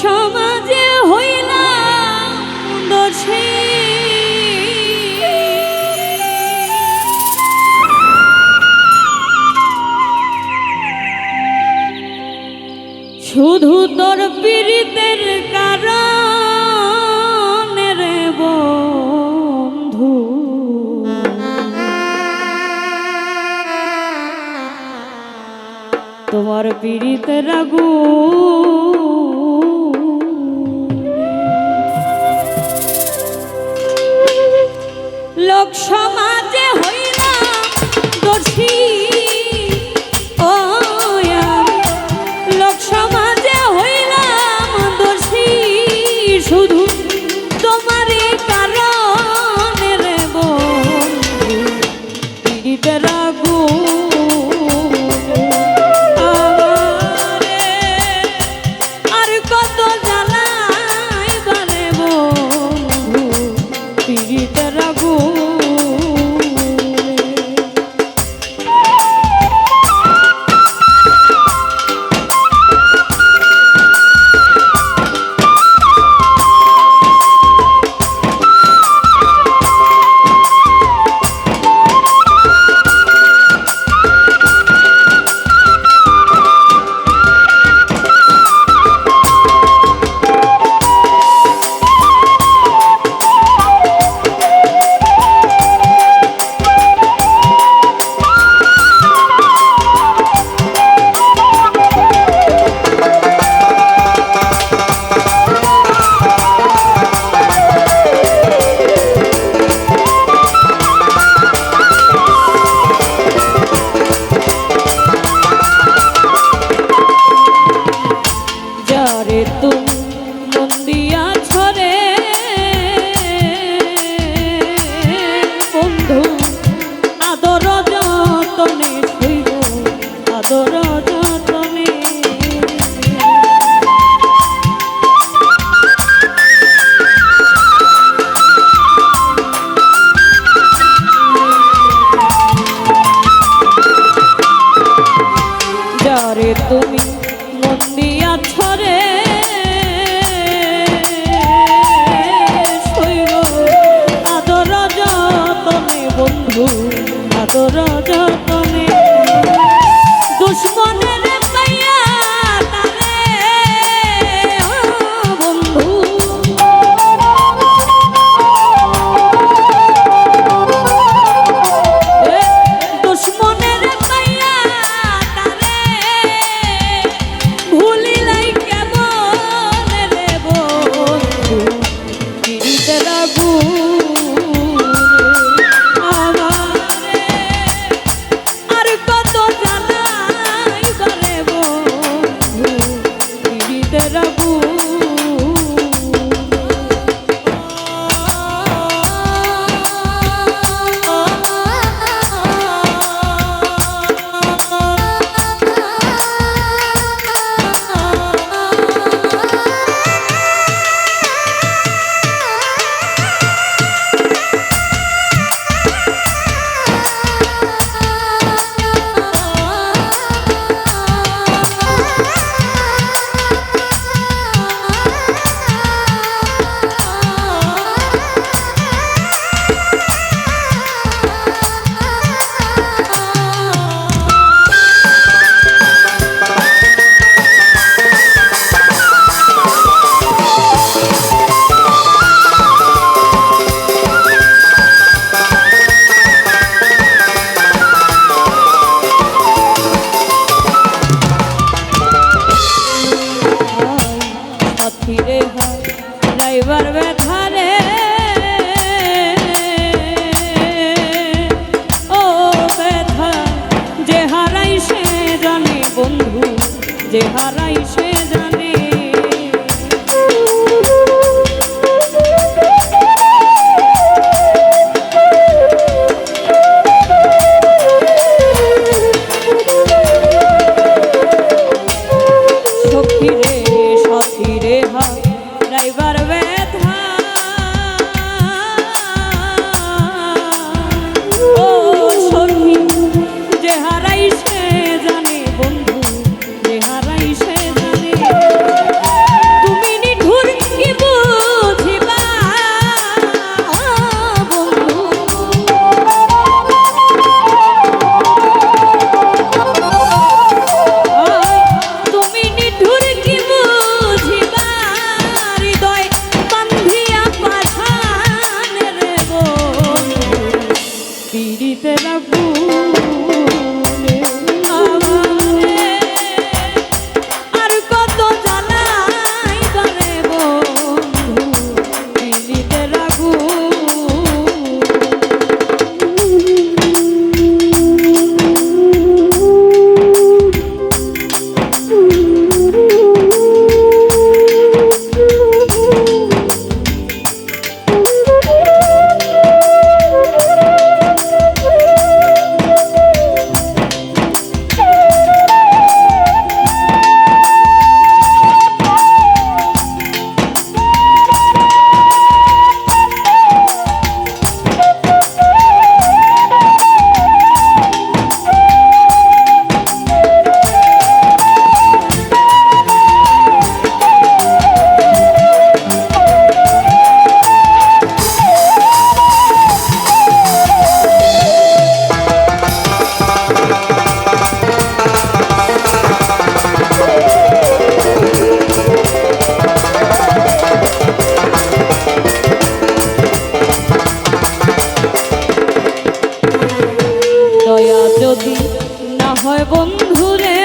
সমাজে হইলাম দোষী শুধু তোর পীড়িতের কারণ রে বন্ধু। তোমার পীড়িতের আগু লোক সমাজ চেহারা হয় বন্ধুরে